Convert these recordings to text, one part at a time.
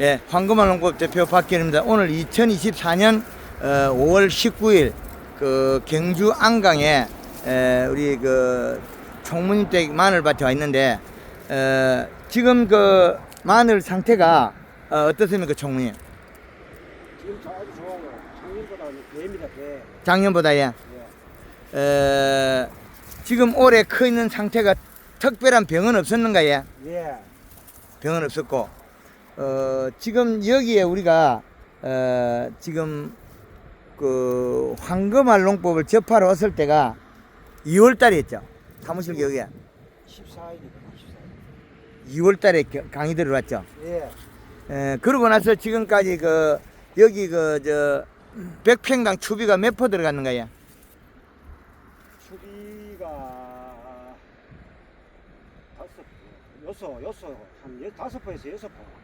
예, 황금알 농법 대표 박기현입니다. 오늘 2024년 어, 5월 19일 그 경주 안강에 에, 우리 그 총무님 댁 마늘밭에 와 있는데 어, 지금 그 마늘 상태가 어, 어떻습니까, 총무님? 지금 아주 좋아요. 작년보다 배입니다, 배. 작년보다 예. 예. 어, 지금 올해 커 있는 상태가 특별한 병은 없었는가 예? 예. 병은 없었고 어, 지금 여기에 우리가 어, 지금 그 황금알 농법을 접하러 왔을 때가 2월 달이었죠. 사무실 여기에 14일이다, 2월 달에 겨- 강의 들어왔죠. 14일. 예. 에, 그러고 나서 지금까지 그 여기 그저 백평당 추비가 몇포 들어갔는가요? 수비가 다섯, 여섯, 여섯, 한 여, 다섯 포에서 여섯 포.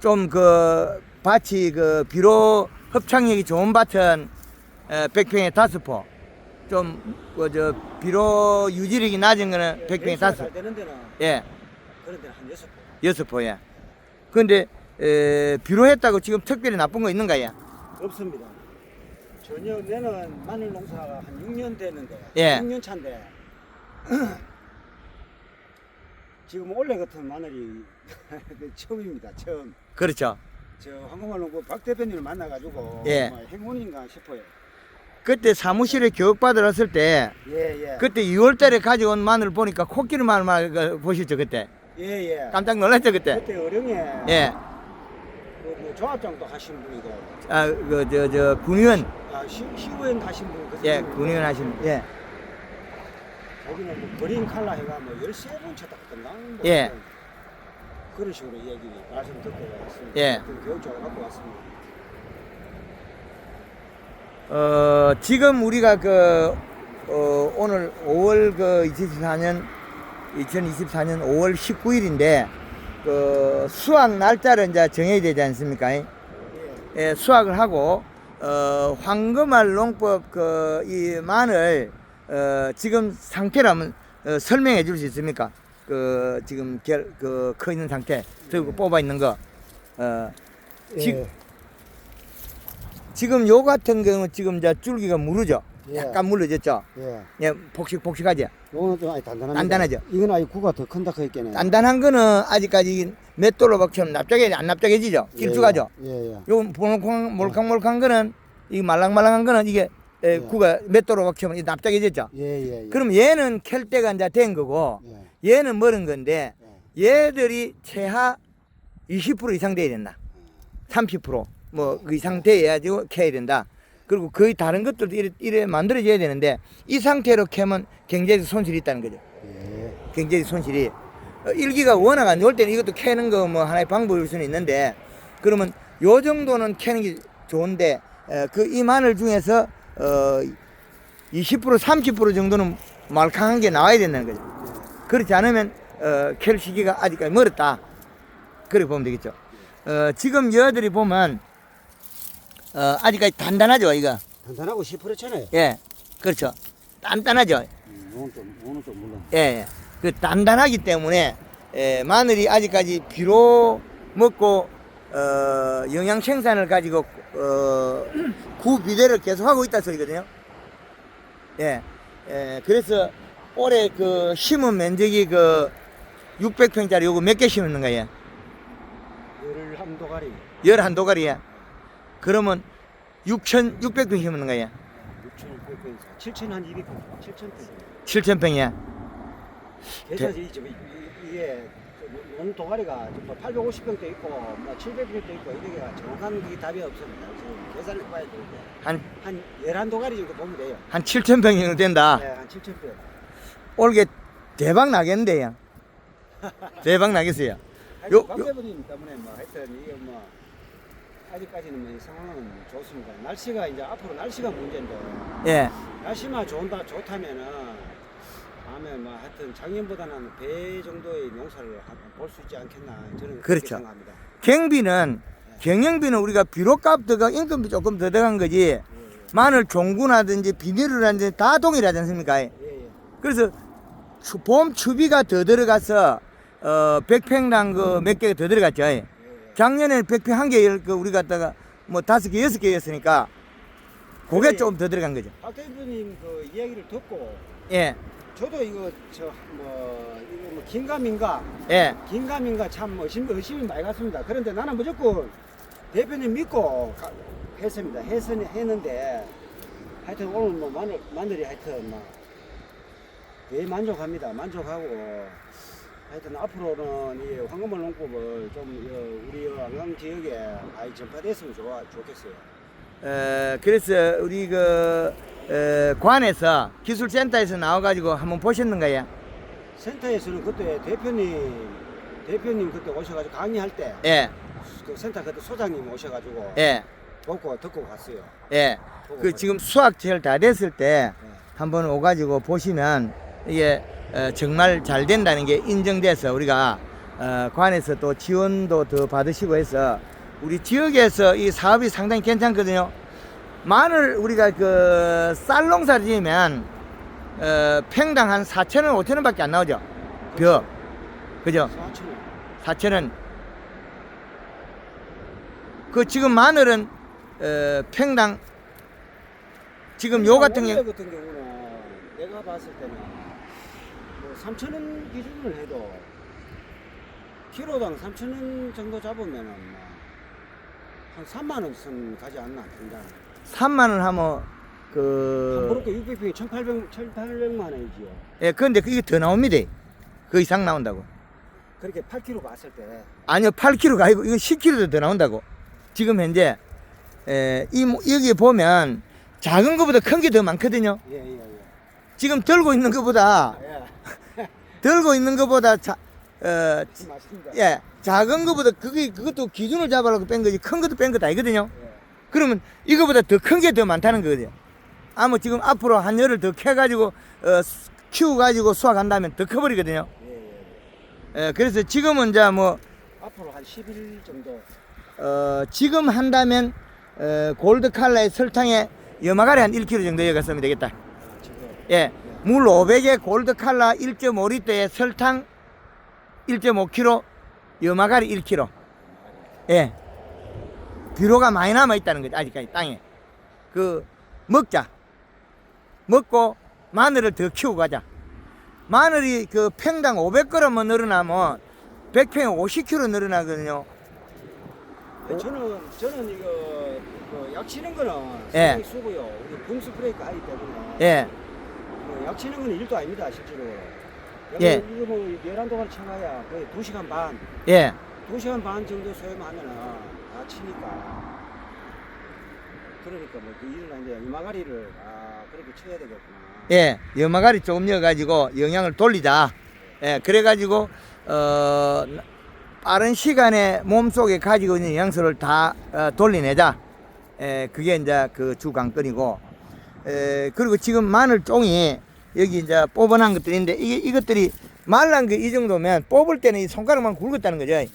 좀 그 밭이 그 비료 흡착력이 좋은 밭은 에, 백평에 다섯 포. 좀그저 비료 유지력이 낮은 거는 백평에 다섯. 예, 그런 데는 한 여섯 포. 여섯 포예. 근데 에, 비료했다고 지금 특별히 나쁜 거 있는가 요? 없습니다. 전혀 내는 마늘 농사가 한 6년 됐는데, 예. 6년 차인데, 지금 올해 같은 마늘이 처음입니다, 처음. 그렇죠. 저 황금알 농부 박 대표님을 만나가지고 예. 정말 행운인가 싶어요. 그때 사무실에 교육받으러 왔을 때 예, 예. 그때 2월 달에 가져온 마늘 보니까 코끼리 마늘 마- 그 보셨죠 그때? 예, 예. 깜짝 놀랐죠 그때? 그때 어령에 예. 그뭐 조합장도 하신 분이고, 아, 그, 저, 저, 군의원. 아, 시, 시의원 하신 분. 그 예, 군의원 하신, 예. 거기는 뭐 그린 칼라 해가 뭐 13번 쳤다던가. 뭐 예. 그런- 식으로 얘기 말씀 듣고 왔습니다. 예. 그 교육적으로 갖고 왔습니다. 어, 지금 우리가 그, 어, 오늘 5월 그 2024년, 2024년 5월 19일인데, 그, 수확 날짜를 이제 정해야 되지 않습니까? 예. 예, 수확을 하고, 어, 황금알 농법 그, 이 마늘, 어, 지금 한번 어, 설명해 줄 수 있습니까? 그, 지금 결, 그, 커 있는 상태, 들고 뽑아 있는 거. 어, 지, 예. 지금 요 같은 경우 지금 이제 줄기가 무르죠? 예. 약간 물러졌죠? 예. 예, 폭식 폭식하죠? 요거는 좀 아니 단단합니다. 단단하죠? 이건 아직 구가 더 큰다 했겠네. 단단한 거는 아직까지 맷돌로박처럼 납작해, 안 납작해지죠? 길쭉하죠? 예, 예. 요 몰캉, 몰캉 몰캉한 거는, 이 말랑말랑한 거는 이게 에, 예. 구가 맷돌로박처럼 납작해졌죠? 예, 예, 예. 그럼 얘는 캘 때가 이제 된 거고, 예. 얘는 멀은 건데, 얘들이 최하 20% 이상 돼야 된다. 30%. 뭐, 그 이상 돼야지 캐야 된다. 그리고 거의 다른 것들도 이래, 이래 만들어져야 되는데, 이 상태로 캐면 경제적 손실이 있다는 거죠. 예. 경제적 손실이. 어, 일기가 워낙 안 좋을 때는 이것도 캐는 거 뭐 하나의 방법일 수는 있는데, 그러면 요 정도는 캐는 게 좋은데, 그 이 마늘 중에서, 어, 20% 30% 정도는 말캉한 게 나와야 된다는 거죠. 그렇지 않으면 어, 캘 시기가 아직까지 멀었다. 그렇게 보면 되겠죠. 어, 지금 여들이 보면 어, 아직까지 단단하죠, 이거. 단단하고 10%잖아요. 예, 그렇죠. 단단하죠. 음, 요건 좀, 물론. 예, 예. 그 단단하기 때문에 예, 마늘이 아직까지 비로 먹고 어, 영양 생산을 가지고 어, 구비대를 계속하고 있다 소리거든요. 예, 예, 그래서 올해 그 심은 면적이 그 600평짜리 요거 몇 개 심는 거예요? 열을 한 도가리. 열한 도가리에 그러면 6,600평 심는 거예요? 6,600평, 7,000한 200평, 7,000평. 7,000평이야. 계산이 이- 이- 이게 온 도가리가 850평도 있고 뭐 700평도 있고 이게 정확한 게 답이 없습니다. 지금 계산을 해봐야 되는데 한, 한 11도가리 정도 보면 돼요. 한 7,000평 정도 된다. 네, 한 7,000평. 올게 대박 나겠는데요. 대박 나겠어요. 요- 하여튼 요- 박대부님 때문에 뭐 하여튼 이게 뭐 아직까지는 뭐이 상황은 좋습니다. 날씨가 이제 앞으로 날씨가 문제인데 예. 날씨만 좋다 좋다면은 다음에 뭐 하여튼 작년보다는 배 정도의 농사를 볼 수 있지 않겠나 저는 그렇게 그렇죠. 생각합니다. 경비는 경영비는 우리가 비료값 들어가 인건비 조금 더 들어간 거지 예, 예. 마늘 종구라든지 비닐이라든지 다 동일하지 않습니까? 예, 예. 그래서 추- 봄 추비가 더 들어가서 어 100평당 그 몇 개가 더 들어갔죠. 예. 작년에는 100평 한 개, 그 우리 갖다가 뭐 다섯 개, 여섯 개였으니까 그게 네. 조금 더 들어간 거죠. 박 대표님 그 이야기를 듣고 예, 저도 이거 저뭐 이거 뭐 긴가민가 예, 긴가민가 참 의심, 의심이 많이 갔습니다. 그런데 나는 무조건 대표님 믿고 가- 했습니다. 했, 했는데 하여튼 오늘 뭐 마늘, 마늘이 하여튼 막 되게 만족합니다. 만족하고 하여튼 앞으로는 이 황금을 농법을 좀 어, 우리 안강 지역에 많이 전파됐으면 좋아, 좋겠어요. 어, 그래서 우리 그 어, 관에서 기술센터에서 나와가지고 한번 보셨는가요? 센터에서는 그때 대표님 대표님 그때 오셔가지고 강의할 때그 예, 센터 그때 소장님 오셔가지고 예, 보고 듣고 갔어요. 예. 보고 그 지금 수학 제일 다 됐을 때 네. 한번 오가지고 보시면 이게 어, 정말 잘 된다는 게 인정돼서 우리가 어, 관에서 또 지원도 더 받으시고 해서 우리 지역에서 이 사업이 상당히 괜찮거든요. 마늘 우리가 그 쌀농사를 지으면 어, 평당 한 4천 원, 5천 원 밖에 안 나오죠. 벼. 그죠? 4천 원. 4천 원. 그 지금 마늘은 어, 평당 지금 요 같은 경우 같은 경우는 내가 봤을 때는 뭐 3천 원 기준을 해도 키로당 3천 원 정도 잡으면은 뭐한 3만 원선 가지 않나 당장. 3만 원 하면 한그 브로커 600평에 1,800 1,800만 원이지요. 예, 근데 그게 더 나옵니다. 그 이상 나온다고. 그렇게 8kg 봤을 때 아니요, 8kg가 아니고 이거 10kg도 더 나온다고. 지금 현재 에, 이 모- 여기 보면 작은 것보다 큰 게 더 많거든요. 예, 예, 예. 지금 들고 있는 것보다 예. 들고 있는 것보다 자, 어, 맞습니다. 예, 작은 것보다 그게 그것도 기준을 잡아라고 뺀 거지 큰 것도 뺀 것도 아니거든요. 예. 그러면 이거보다 더 큰 게 더 많다는 거거든요. 아마 지금 앞으로 한 열을 더 캐가지고 어, 수- 키워가지고 수확한다면 더 커버리거든요. 예, 예. 예, 그래서 지금은 이제 뭐 앞으로 한 10일 정도 어, 지금 한다면 어, 골드 칼라의 설탕에 여마가리 한 1kg 정도 여갔으면 되겠다. 아, 예, 물 500에 골드 칼라 1.5리터에 설탕 1.5kg, 여마가리 1kg. 예, 비료가 많이 남아 있다는 거죠. 아직까지 땅에. 그 먹자. 먹고 마늘을 더 키우고 가자. 마늘이 그 평당 500g만 늘어나면 100평에 50kg 늘어나거든요. 네, 저는 저는 이거 그 약치는 거는 예. 수고요. 우리 붐스 브레이크 하기 때문에 예, 그 약치는 거는 일도 아닙니다 실제로. 예. 이거 뭐 열한 동안 쳐봐야 거의 2 시간 반, 예. 2 시간 반 정도 소요하면은 다 치니까. 그러니까 뭐그 일을 하는데 이마가리를 아 그렇게 쳐야 되겠구나. 예, 여마가리 조금 넣어가지고 영양을 돌리자. 예, 그래가지고, 어, 빠른 시간에 몸속에 가지고 있는 영양소를 다 어, 돌려내자. 예, 그게 이제 그 주 관건이고. 에, 그리고 지금 마늘 종이 여기 이제 뽑아놓은 것들인데 이게, 이것들이 말란 게 이 정도면 뽑을 때는 이 손가락만 굵었다는 거죠.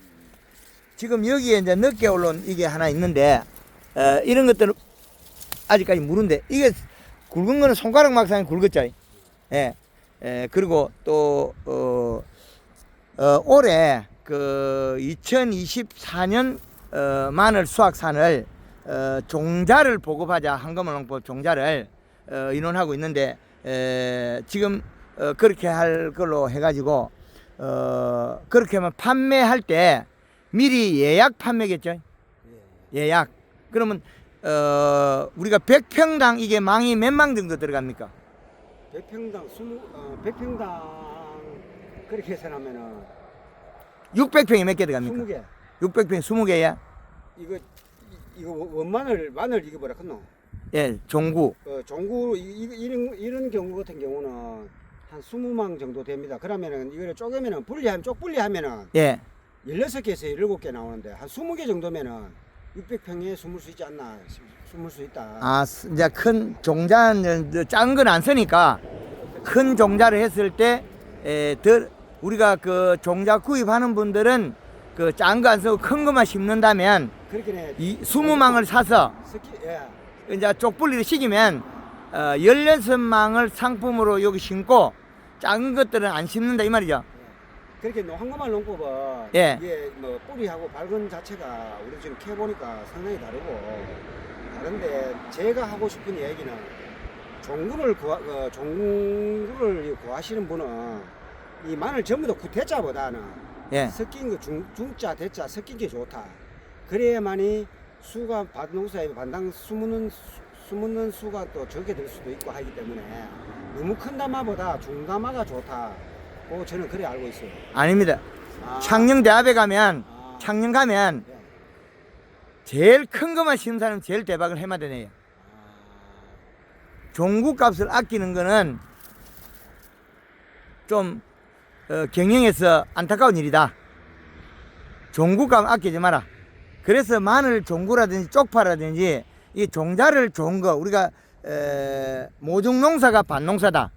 지금 여기에 이제 늦게 올라온 이게 하나 있는데, 어, 이런 것들은 아직까지 무른데, 이게 굵은 거는 손가락 막상에 굵었죠. 예. 예, 그리고 또, 어, 어, 올해 그 2024년 어, 마늘 수확산을 어, 종자를 보급하자 한금을 농법 종자를 어, 인원하고 있는데 에, 지금 어, 그렇게 할 걸로 해가지고 어, 그렇게 하면 판매할 때 미리 예약 판매겠죠. 예. 예약. 그러면 어, 우리가 100평당 이게 망이 몇 망 정도 들어갑니까? 100평당 20, 어, 100평당 그렇게 계산하면은 600평이 몇 개 들어갑니까? 20개. 600평 20개야? 이거 이- 이거 원마늘 마늘 이거 뭐라 했노? 예, 종구. 어, 종구 이, 이- 이런 이런 경우 같은 경우는 한 20망 정도 됩니다. 그러면은 이거를 쪼개면은 분리하면 쪽 분리하면은 예. 16개에서 17개 나오는데 한 20개 정도면은 600평에 숨을 수 있지 않나 싶- 숨을 수 있다. 아, 스- 이제 큰 종자는 작은 건 안 쓰니까 큰 종자를 했을 때, 에, 덜, 우리가 그 종자 구입하는 분들은 그 작은 거 안 쓰고 큰 것만 심는다면 그렇게 이 20망을 사서 스키 예. 이제 쪽분리를 시키면 어, 16망을 상품으로 여기 심고 작은 것들은 안 심는다 이 말이죠. 그렇게 노- 황금알 농법은 예. 이게 뭐 뿌리하고 발근 자체가 우리 지금 캐 보니까 상당히 다르고 다른데 제가 하고 싶은 얘기는 종구를 구하, 어, 종구를 구하시는 분은 이 마늘 전부 다 구대자보다는 예. 섞인 거 중, 중자 대자 섞인 게 좋다. 그래야만이 수가 반농사에 반당 수묻는 수- 수묻는 수가 또 적게 될 수도 있고 하기 때문에 너무 큰 담화보다 중담화가 좋다. 고 저는 그래 알고 있어요. 아닙니다. 아, 창녕대합에 가면 아, 창녕 가면 예. 제일 큰 것만 심는 사람 제일 대박을 해마되네요. 종구 값을 아끼는 거는 좀 어, 경영에서 안타까운 일이다. 종구 값 아끼지 마라. 그래서 마늘 종구라든지 쪽파라든지 이 종자를 좋은 거 우리가 에, 모종 농사가 반농사다.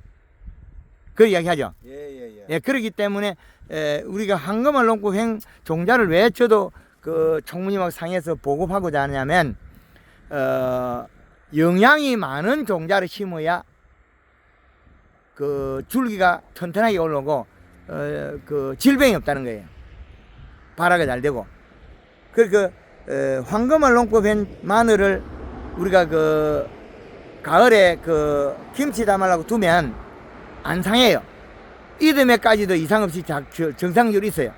그 이야기하죠. 예, 예, 예. 예, 그렇기 때문에 에, 우리가 황금알 농구 횡 종자를 왜 저도 그 총무님하고 상에서 보급하고자 하냐면 어, 영양이 많은 종자를 심어야 그 줄기가 튼튼하게 올라오고 어, 그 질병이 없다는 거예요. 발화가 잘 되고. 그그 어, 황금알 농법 한 마늘을 우리가 그 가을에 그 김치 담으려고 두면 안 상해요. 이듬해까지도 이상 없이 정상률이 있어요.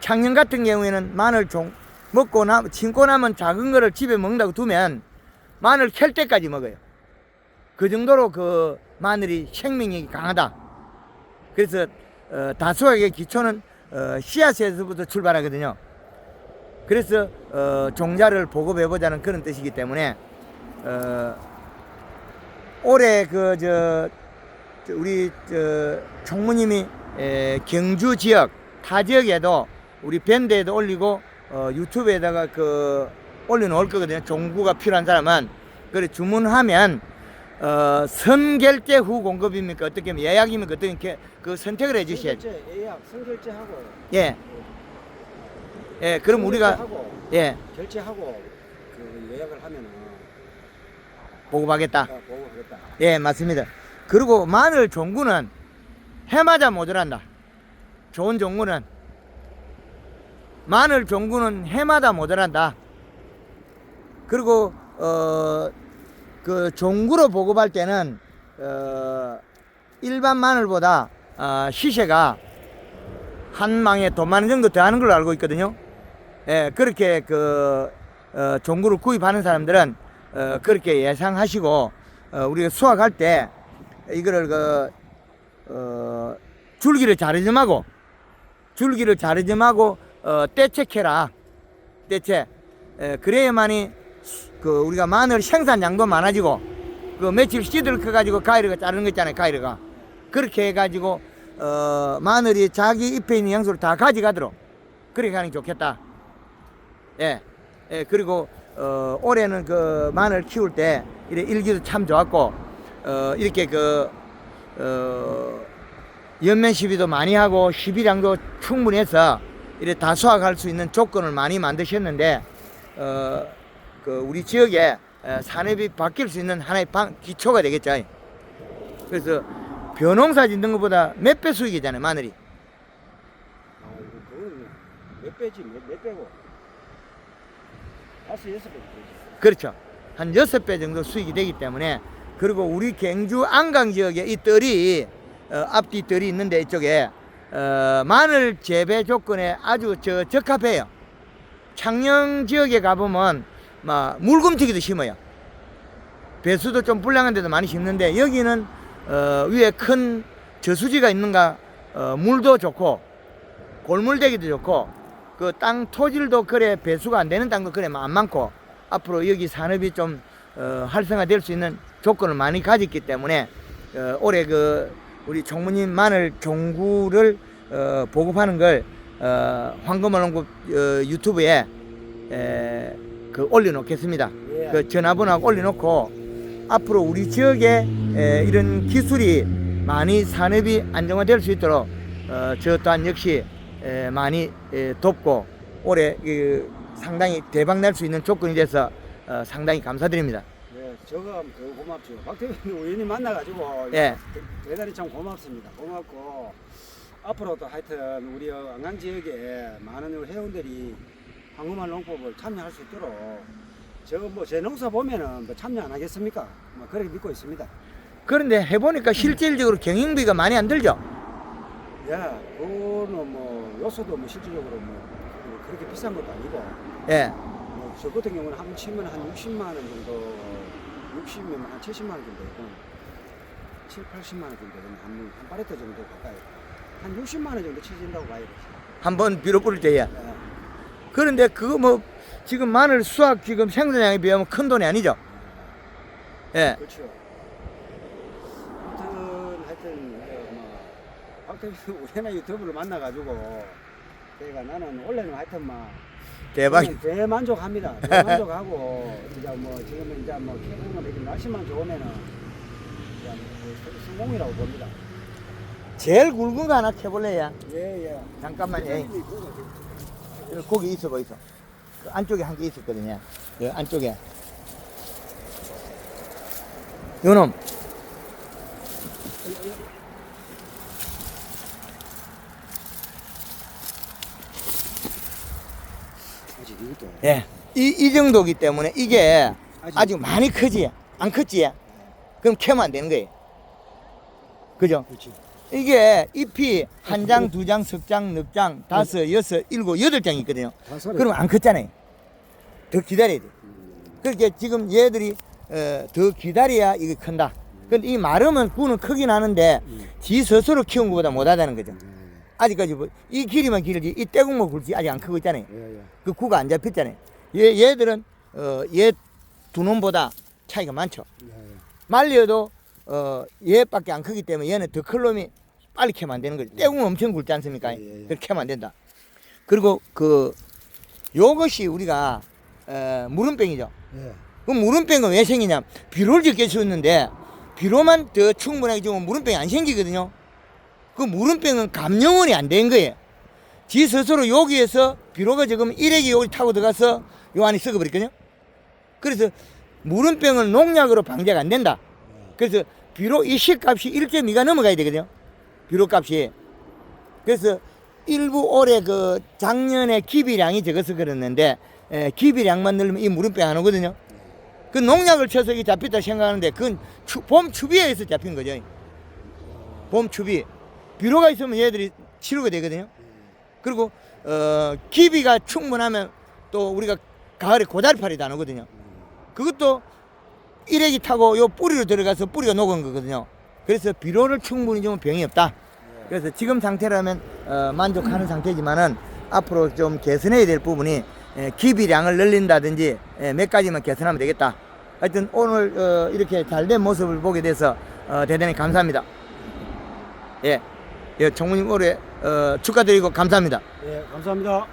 창녕 같은 경우에는 마늘 종 먹고 나 심고 나면 작은 거를 집에 먹는다고 두면 마늘 캘 때까지 먹어요. 그 정도로 그 마늘이 생명력이 강하다. 그래서 어, 다수학의 기초는 어, 씨앗에서부터 출발하거든요. 그래서 어, 종자를 보급해 보자는 그런 뜻이기 때문에 어, 올해 그저 저 우리 저 총무님이 에, 경주 지역 타 지역에도 우리 밴드에도 올리고 어, 유튜브에다가 그 올려놓을 거거든요. 종구가 필요한 사람은 그래 주문하면 어, 선결제 후 공급입니까 어떻게 하면 예약입니까 어떻게 그 선택을 해 주셔야 죠 성결제, 예약, 성결제하고 예. 예, 그럼 우리가 예 결제하고 그 예약을 하면은 보급하겠다. 아, 보고하겠다. 예, 맞습니다. 그리고 마늘 종구는 해마다 모자란다. 좋은 종구는 마늘 종구는 해마다 모자란다. 그리고 어 그 종구로 보급할 때는 어 일반 마늘보다 어, 시세가 한 망에 돈만 원 정도 더 하는 걸로 알고 있거든요. 예, 그렇게 그 어, 종구를 구입하는 사람들은 어, 그렇게 예상하시고 어, 우리가 수확할 때 이거를 그 어, 줄기를 자르지마고 줄기를 자르지마고 어, 떼채캐라. 떼채. 에, 그래야만이 수- 그 우리가 마늘 생산량도 많아지고 그 며칠 씨들 커가지고 가위르가 자르는 거 있잖아요 가위르가. 그렇게 해가지고 어, 마늘이 자기 잎에 있는 영수를 다 가져가도록 그렇게 하는 게 좋겠다. 예, 예 그리고 어, 올해는 그 마늘 키울 때 이래 일기도 참 좋았고 어, 이렇게 그 어, 연면 시비도 많이 하고 시비량도 충분히 해서 이래 다 수확할 수 있는 조건을 많이 만드셨는데 어, 그 우리 지역에 어, 산업이 바뀔 수 있는 하나의 방, 기초가 되겠죠. 그래서 벼농사 짓는 것보다 몇 배 수익이잖아요 마늘이. 아, 몇 배지, 몇, 몇 배고. 다섯, 여섯 배. 그렇죠. 한 여섯 배 정도 수익이 되기 때문에 그리고 우리 경주 안강 지역에 이 뜰이 어, 앞뒤 뜰이 있는데 이쪽에 어, 마늘 재배 조건에 아주 저 적합해요. 창녕 지역에 가보면 막 물금튀기도 심어요. 배수도 좀 불량한 데도 많이 심는데 여기는 어, 위에 큰 저수지가 있는가 어, 물도 좋고 골물대기도 좋고 그 땅 토질도 그래 배수가 안 되는 땅도 그래 안 많고 앞으로 여기 산업이 좀 어, 활성화될 수 있는 조건을 많이 가졌기 때문에 어, 올해 그 우리 총무님 마늘 종구를 어, 보급하는 걸 어, 황금어농구 어, 유튜브에 에, 그 올려놓겠습니다. 예. 그 전화번호하고 올려놓고 앞으로 우리 지역에 에, 이런 기술이 많이 산업이 안정화될 수 있도록 어, 저 또한 역시 에, 많이 에, 돕고 올해 그 상당히 대박 날 수 있는 조건이 돼서 어, 상당히 감사드립니다. 예, 저거 그 고맙죠. 박 대표님 우연히 만나가지고 예. 대- 대단히 참 고맙습니다. 고맙고 앞으로도 하여튼 우리 안강 지역에 많은 회원들이 황금알 농법을 참여할 수 있도록 저뭐제 농사 보면은 뭐 참여 안 하겠습니까? 뭐 그렇게 믿고 있습니다. 그런데 해보니까 실질적으로 경영비가 많이 안 들죠? 예, 그거는 뭐 요소도 뭐 실질적으로 뭐 그렇게 비싼 것도 아니고 예. 뭐 저 같은 경우는 한 치면 한 60만 원 정도, 60면 한 70만 원 정도 되고 7, 80만 원 정도 되면 한, 한 파레트 정도 가까이 한 60만 원 정도 치진다고 봐야 되지. 한번 비료 뿌릴 때에. 예. 그런데 그거 뭐 지금 마늘 수확 지금 생산량에 비하면 큰 돈이 아니죠? 예. 그렇죠. 아무튼 하여튼 뭐 박태규 우리나 유튜브를 만나가지고 제가 나는 원래는 하여튼 막 대박. 대만족합니다. 대만족하고 진짜 뭐 지금은 이제 뭐 캐는 이렇게 날씨만 좋으면은 이제 뭐 성공이라고 봅니다. 제일 굵은 거 하나 캐볼래야? 예 예. 잠깐만, 예. 거기 있어, 거기 있어. 그 안쪽에 한 개 있었거든요. 그 안쪽에. 요놈. 아직 이것도 예. 이, 이 정도기 때문에 이게 아직- 아직 많이 크지? 안 컸지? 그럼 캐면 안 되는 거예요. 그죠? 그렇지. 이게 잎이 한 장, 두 장, 석 장, 넉 장, 다섯, 여섯, 일곱, 여덟 장 있거든요. 다섯. 그럼 안 컸잖아요. 더 기다려야 돼. 그렇게 지금 얘들이 어, 더 기다려야 이게 큰다. 근데 이 마름은 구는 크긴 하는데 지 스스로 키운 것보다 못하다는 거죠. 아직까지 뭐, 이 길이만 길지 이 떼국만 굵지 아직 안 크고 있잖아요. 예 예. 그 구가 안 잡혔잖아요. 얘, 얘들은 어, 얘두 놈보다 차이가 많죠. 예. 말려도 어, 얘밖에 안 크기 때문에 얘는 더클 놈이 빨리 캐면 안 되는 거죠. 떼국은 엄청 굵지 않습니까? 예, 예, 예. 그렇게 캐면 안 된다. 그리고 그 요것이 우리가 어, 물음병이죠. 예. 그 물음병은 왜 생기냐? 비료를 적게 줬는데 비료만 더 충분하게 주면 물음병이 안 생기거든요. 그 물음병은 감염원이 안 된 거예요. 지 스스로 여기에서 비료가 지금 일액이 여기 타고 들어가서 요 안에 썩어버렸거든요. 그래서 물음병은 농약으로 방제가 안 된다. 그래서 비료 이식값이 1.2가 넘어가야 되거든요. 비료 값이. 그래서 일부 올해 그 작년에 기비량이 적어서 그랬는데 에, 기비량만 늘면 이 물음병 안 오거든요. 그 농약을 쳐서 이게 잡혔다 생각하는데 그건 추, 봄 추비에 의해서 잡힌 거죠. 봄 추비. 비료가 있으면 얘들이 치료가 되거든요. 그리고 어, 기비가 충분하면 또 우리가 가을에 고다리팔이 다 나오거든요. 그것도 일액이 타고 요 뿌리로 들어가서 뿌리가 녹은 거거든요. 그래서 비료를 충분히 주면 병이 없다. 그래서 지금 상태라면 어, 만족하는 상태지만은 앞으로 좀 개선해야 될 부분이 에, 기비량을 늘린다든지 에, 몇 가지만 개선하면 되겠다. 하여튼 오늘 어, 이렇게 잘 된 모습을 보게 돼서 어, 대단히 감사합니다. 예, 예, 총무님 올해 어, 축하드리고 감사합니다. 예. 감사합니다.